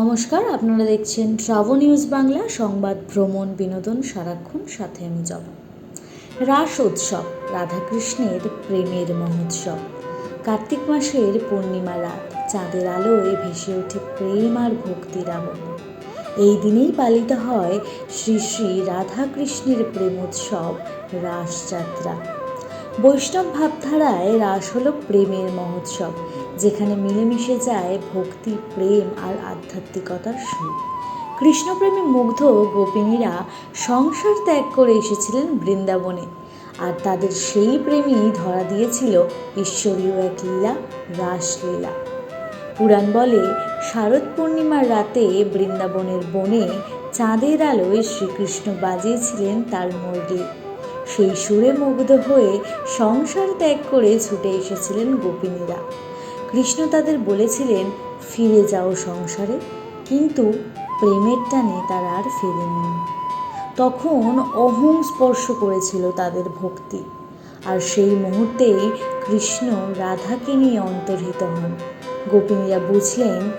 নমস্কার, আপনারা দেখছেন ট্রাভো নিউজ বাংলা, সংবাদ, ভ্রমণ, বিনোদন, সারাক্ষণ, সাথে আমি যাব রাস উৎসব, রাধাকৃষ্ণের প্রেমের মহোৎসব। কার্তিক মাসের পূর্ণিমা রাত, চাঁদের আলোয় ভেসে ওঠে প্রেম আর ভক্তির আবহ। এই দিনেই পালিত হয় শ্রী শ্রী রাধাকৃষ্ণের প্রেমোৎসব, রাসযাত্রা। বৈষ্ণব ভাবধারায় রাস হলো প্রেমের মহোৎসব, যেখানে মিলেমিশে যায় ভক্তি, প্রেম আর আধ্যাত্মিকতার সুর। কৃষ্ণপ্রেমে মুগ্ধ গোপিনীরা সংসার ত্যাগ করে এসেছিলেন বৃন্দাবনে, আর তাদের সেই প্রেমই ধরা দিয়েছিল ঈশ্বরীয় এক লীলা, রাসলীলা। পুরাণ বলে, শারদ পূর্ণিমার রাতে বৃন্দাবনের বনে চাঁদের আলোয় শ্রীকৃষ্ণ বাজিয়েছিলেন তার মুরলি সেই সুরে মুগ্ধ হয়ে সংসার ত্যাগ করে ছুটে এসেছিলেন গোপিনীরা। কৃষ্ণ তাদের বলেছিলেন, ফিরে যাও সংসারে। কিন্তু প্রেমের টানে তারা আর ফেরেননি। তখন অহং স্পর্শ করেছিল তাদের ভক্তি। আর সেই মুহূর্তেই কৃষ্ণ রাধাকে নিয়ে অন্তর্হিত হন। গোপিনীরা বুঝলেন,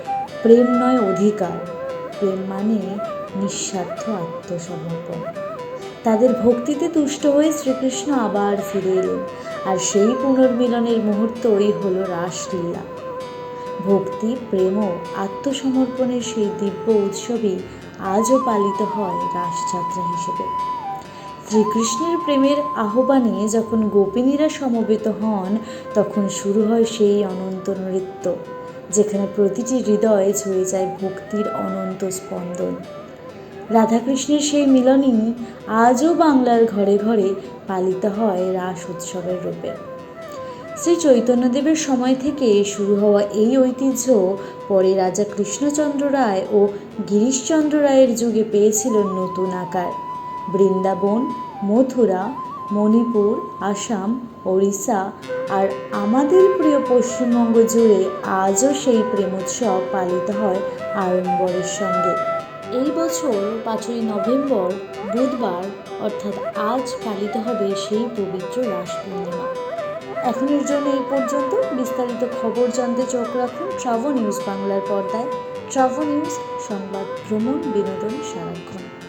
প্রেম নয় অধিকার। প্রেম মানে নিঃস্বার্থ আত্মসমর্পণ। তাদের ভক্তিতে তুষ্ট হয়ে শ্রীকৃষ্ণ আবার ফিরে এলেন। আর সেই পুনর্মিলনের মুহূর্তই হলো রাসলীলা। ভক্তি, প্রেম আত্মসমর্পণের সেই দিব্য উৎসবই আজও পালিত হয় রাসযাত্রা হিসেবে। শ্রীকৃষ্ণের প্রেমের আহ্বানে যখন গোপিনীরা সমবেত হন, তখন শুরু হয় সেই অনন্ত নৃত্য, যেখানে প্রতিটি হৃদয়ে ছুঁয়ে যায় ভক্তির অনন্ত স্পন্দন। রাধাকৃষ্ণের সেই মিলনই আজও বাংলার ঘরে ঘরে পালিত হয় রাস উৎসবের রূপে। শ্রী চৈতন্যদেবের সময় থেকে শুরু হওয়া এই ঐতিহ্য পরে রাজা কৃষ্ণচন্দ্র রায় ও গিরিশচন্দ্র রায়ের যুগে পেয়েছিল নতুন আকার। বৃন্দাবন, মথুরা, মণিপুর, আসাম, ওড়িশা আর আমাদের প্রিয় পশ্চিমবঙ্গ জুড়ে আজও সেই প্রেমোৎসব পালিত হয় আড়ম্বরের সঙ্গে। এই বছর পাঁচই নভেম্বর বুধবার, অর্থাৎ আজ পালিত হবে সেই পবিত্র রাস পূর্ণিমা এখনের জন্য এই পর্যন্ত বিস্তারিত খবর জানতে চোখ রাখুন ট্রাভো নিউজ বাংলার পর্দায়। ট্রাভো নিউজ, সংবাদ, ভ্রমণ, বিনোদন, সারাক্ষণ।